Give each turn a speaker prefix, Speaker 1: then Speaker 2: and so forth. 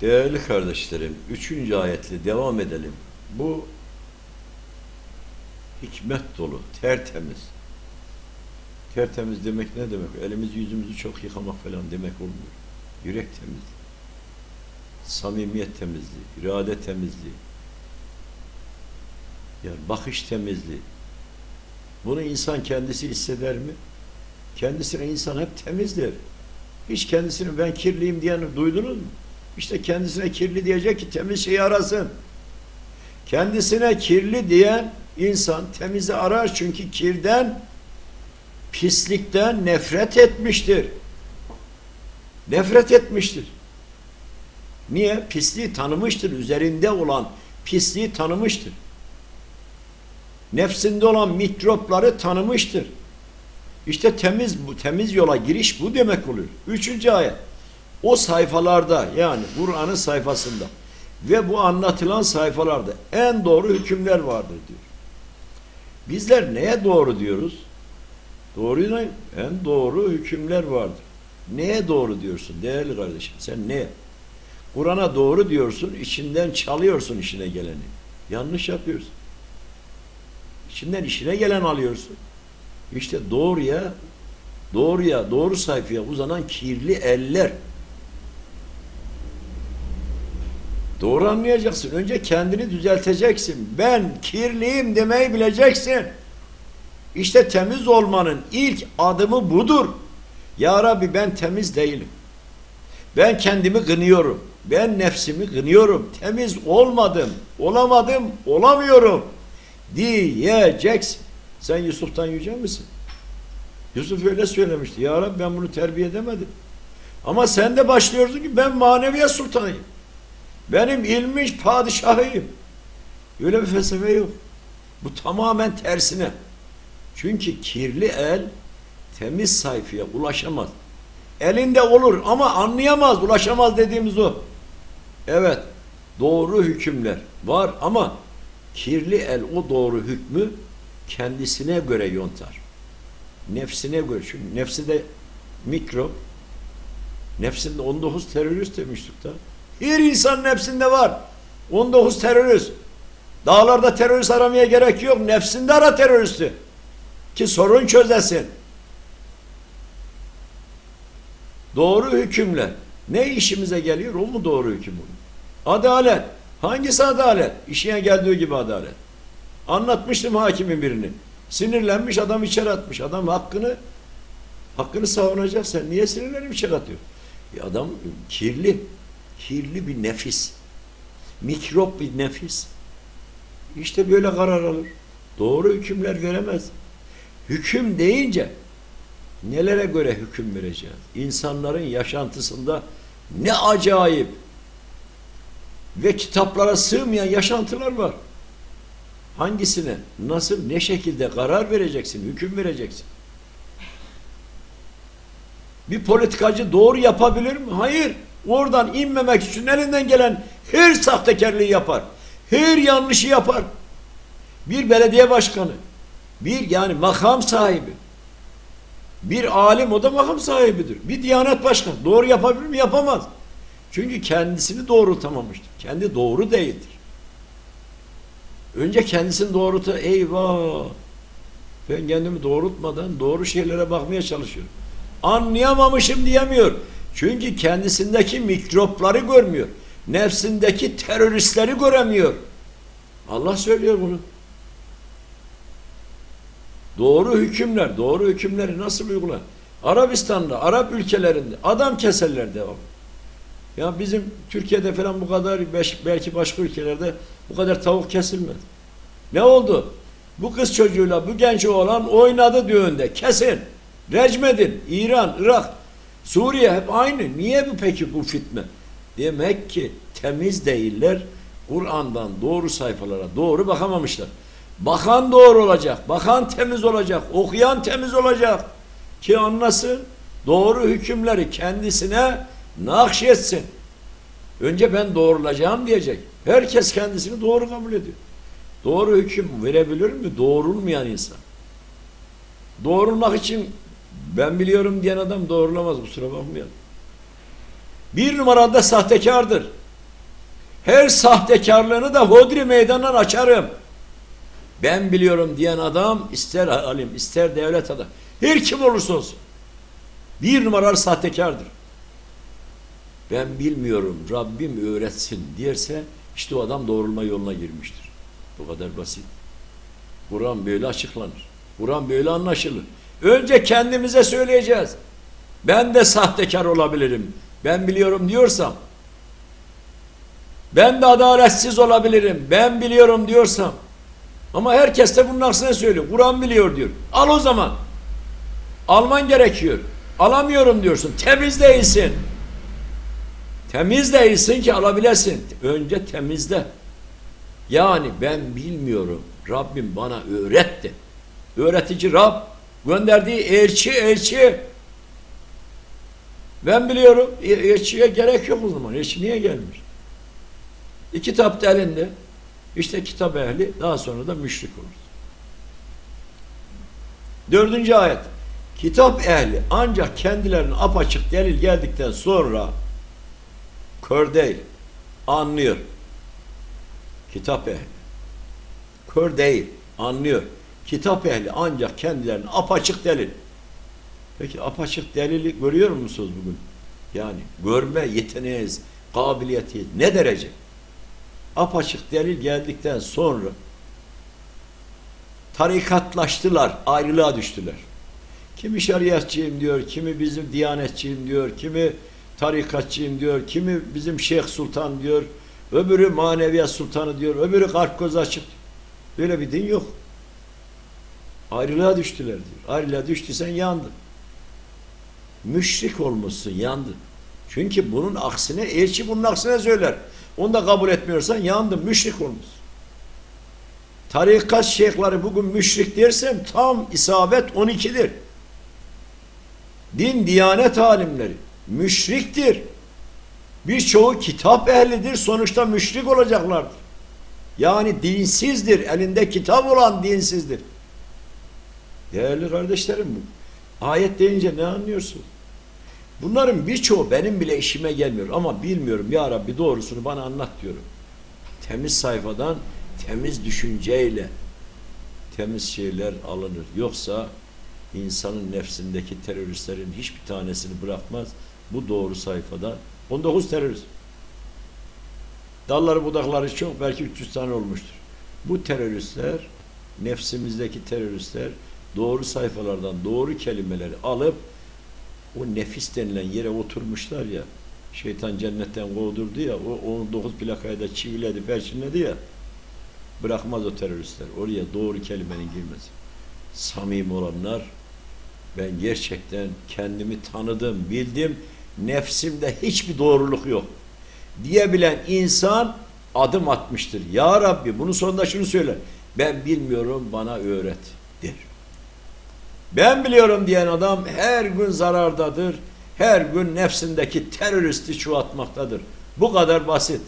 Speaker 1: Değerli kardeşlerim, üçüncü ayetle devam edelim. Bu hikmet dolu, tertemiz. Tertemiz demek ne demek? Elimizi yüzümüzü çok yıkamak falan demek olmuyor. Yürek temizliği, samimiyet temizliği, irade temizliği, yani bakış temizliği. Bunu insan kendisi hisseder mi? Kendisine insan hep temizler. Hiç kendisini ben kirliyim diyeni duydunuz mu? İşte kendisine kirli diyecek ki temiz şeyi arasın. Kendisine kirli diyen insan temizi arar çünkü kirden, pislikten nefret etmiştir. Nefret etmiştir. Niye? Pisliği tanımıştır. Üzerinde olan pisliği tanımıştır. Nefsinde olan mikropları tanımıştır. İşte temiz bu temiz yola giriş bu demek oluyor. Üçüncü ayet. O sayfalarda yani Kur'an'ın sayfasında ve bu anlatılan sayfalarda en doğru hükümler vardır diyor. Bizler neye doğru diyoruz? Doğruyla en doğru hükümler vardır. Neye doğru diyorsun değerli kardeşim? Sen neye? Kur'an'a doğru diyorsun, içinden çalıyorsun işine geleni. Yanlış yapıyorsun. İçinden işine gelen alıyorsun. İşte doğruya, doğruya, doğru sayfaya uzanan kirli eller. Doğru anlayacaksın. Önce kendini düzelteceksin. Ben kirliyim demeyi bileceksin. İşte temiz olmanın ilk adımı budur. Ya Rabbi ben temiz değilim. Ben kendimi gınıyorum. Ben nefsimi gınıyorum. Temiz olmadım, olamadım, olamıyorum diyeceksin. Sen Yusuf'tan yüce misin? Yusuf öyle söylemişti. Ya Rabbi ben bunu terbiye edemedim. Ama sen de başlıyorsun ki ben maneviyat sultanıyım. Benim ilmiş padişahıyım. Öyle bir felsefe yok. Bu tamamen tersine. Çünkü kirli el temiz sayfaya ulaşamaz. Elinde olur ama anlayamaz, ulaşamaz dediğimiz o. Evet, doğru hükümler var ama kirli el o doğru hükmü kendisine göre yontar. Nefsine göre. Çünkü nefsi de mikro. Nefsinde 19 terörist demiştik da. Her insan nefsinde var. 19 terörist. Dağlarda terörist aramaya gerek yok. Nefsinde ara teröristi. Ki sorun çözesin. Doğru hükümle. Ne işimize geliyor? O mu doğru hüküm? Adalet. Hangisi adalet? İşine geldiği gibi adalet. Anlatmıştım hakimin birini. Sinirlenmiş adam içeri atmış. Adam hakkını hakkını savunacak. Sen niye sinirlenip içeri atıyor? Ya adam kirli. Kirli bir nefis. Mikrop bir nefis. İşte böyle karar alır. Doğru hükümler veremez. Hüküm deyince nelere göre hüküm vereceğiz? İnsanların yaşantısında ne acayip ve kitaplara sığmayan yaşantılar var. Hangisine, nasıl, ne şekilde karar vereceksin, hüküm vereceksin? Bir politikacı doğru yapabilir mi? Hayır. Oradan inmemek için elinden gelen her sahtekarlığı yapar. Her yanlışı yapar. Bir belediye başkanı, bir yani makam sahibi, bir alim o da makam sahibidir. Bir diyanet başkanı doğru yapabilir mi? Yapamaz. Çünkü kendisini doğrultamamıştır. Kendi doğru değildir. Önce kendisini doğrultu. Eyvah! Ben kendimi doğrultmadan doğru şeylere bakmaya çalışıyorum. Anlayamamışım diyemiyor. Çünkü kendisindeki mikropları görmüyor. Nefsindeki teröristleri göremiyor. Allah söylüyor bunu. Doğru hükümler, doğru hükümleri nasıl uygular? Arabistan'da, Arap ülkelerinde adam keserler devam. Ya bizim Türkiye'de falan bu kadar beş, belki başka ülkelerde bu kadar tavuk kesilmez. Ne oldu? Bu kız çocuğuyla bu genç oğlan oynadı düğünde. Kesin. Recmedin. İran, Irak, Suriye hep aynı. Niye bu peki bu fitne? Demek ki temiz değiller. Kur'an'dan doğru sayfalara doğru bakamamışlar. Bakan doğru olacak. Bakan temiz olacak. Okuyan temiz olacak. Ki anlasın. Doğru hükümleri kendisine nakşetsin. Önce ben doğrulacağım diyecek. Herkes kendisini doğru kabul ediyor. Doğru hüküm verebilir mi? Doğrulmayan insan. Doğrulmak için ben biliyorum diyen adam doğrulamaz kusura bakmayalım. Bir numarada sahtekardır. Her sahtekarlığını da hodri meydandan açarım. Ben biliyorum diyen adam ister alim ister devlet adam. Her kim olursa olsun. Bir numaralı sahtekardır. Ben bilmiyorum Rabbim öğretsin derse işte o adam doğrulma yoluna girmiştir. Bu kadar basit. Kur'an böyle açıklanır. Kur'an böyle anlaşılır. Önce kendimize söyleyeceğiz. Ben de sahtekar olabilirim. Ben biliyorum diyorsam ben de adaletsiz olabilirim. Ben biliyorum diyorsam ama herkes de bunun aksine söylüyor. Kur'an biliyor diyor. Al o zaman. Alman gerekiyor. Alamıyorum diyorsun. Temiz değilsin. Temiz değilsin ki alabilesin. Önce temizle. Yani ben bilmiyorum. Rabbim bana öğretti. Öğretici Rab gönderdiği elçi elçi. Ben biliyorum. E- Elçiye gerek yok o zaman. Elçi niye gelmiş? E, kitap da elinde. İşte kitap ehli daha sonra da müşrik olur. Dördüncü ayet. Kitap ehli ancak kendilerine apaçık delil geldikten sonra kör değil, anlıyor. Kitap ehli. Kör değil, anlıyor. Kitap ehli ancak kendilerine apaçık delil. Peki apaçık delili görüyor musunuz bugün? Yani görme yeteneğiniz, kabiliyeti ne derece? Apaçık delil geldikten sonra tarikatlaştılar, ayrılığa düştüler. Kimi şeriatçıyım diyor, kimi bizim diyanetçiyim diyor, kimi tarikatçıyım diyor, kimi bizim Şeyh Sultan diyor, öbürü maneviyat sultanı diyor, öbürü kalp göz açık. Böyle bir din yok. Ayrılığa düştüler diyor. Ayrılığa düştüysen yandın. Müşrik olmuşsun, yandın. Çünkü bunun aksine, elçi bunun aksine söyler. Onu da kabul etmiyorsan yandın, müşrik olmuşsun. Tarikat şeyhleri bugün müşrik dersem tam isabet 12'dir. Din, diyanet alimleri müşriktir. Birçoğu kitap ehlidir, sonuçta müşrik olacaklardır. Yani dinsizdir, elinde kitap olan dinsizdir. Değerli kardeşlerim. Ayet deyince ne anlıyorsun? Bunların birçoğu benim bile işime gelmiyor ama bilmiyorum ya Rabbi doğrusunu bana anlat diyorum. Temiz sayfadan temiz düşünceyle temiz şeyler alınır. Yoksa insanın nefsindeki teröristlerin hiçbir tanesini bırakmaz. Bu doğru sayfada 19 terörist. Dalları budakları çok belki 300 tane olmuştur. Bu teröristler nefsimizdeki teröristler doğru sayfalardan doğru kelimeleri alıp o nefis denilen yere oturmuşlar ya şeytan cennetten kovdurdu ya o 19 plakayı da çiviledi perçinledi ya bırakmaz o teröristler. Oraya doğru kelimenin girmesi. Samimi olanlar ben gerçekten kendimi tanıdım bildim nefsimde hiçbir doğruluk yok diyebilen insan adım atmıştır. Ya Rabbi bunun sonunda şunu söyler ben bilmiyorum bana öğret der ben biliyorum diyen adam her gün zarardadır. Her gün nefsindeki teröristi çoğaltmaktadır. Bu kadar basit.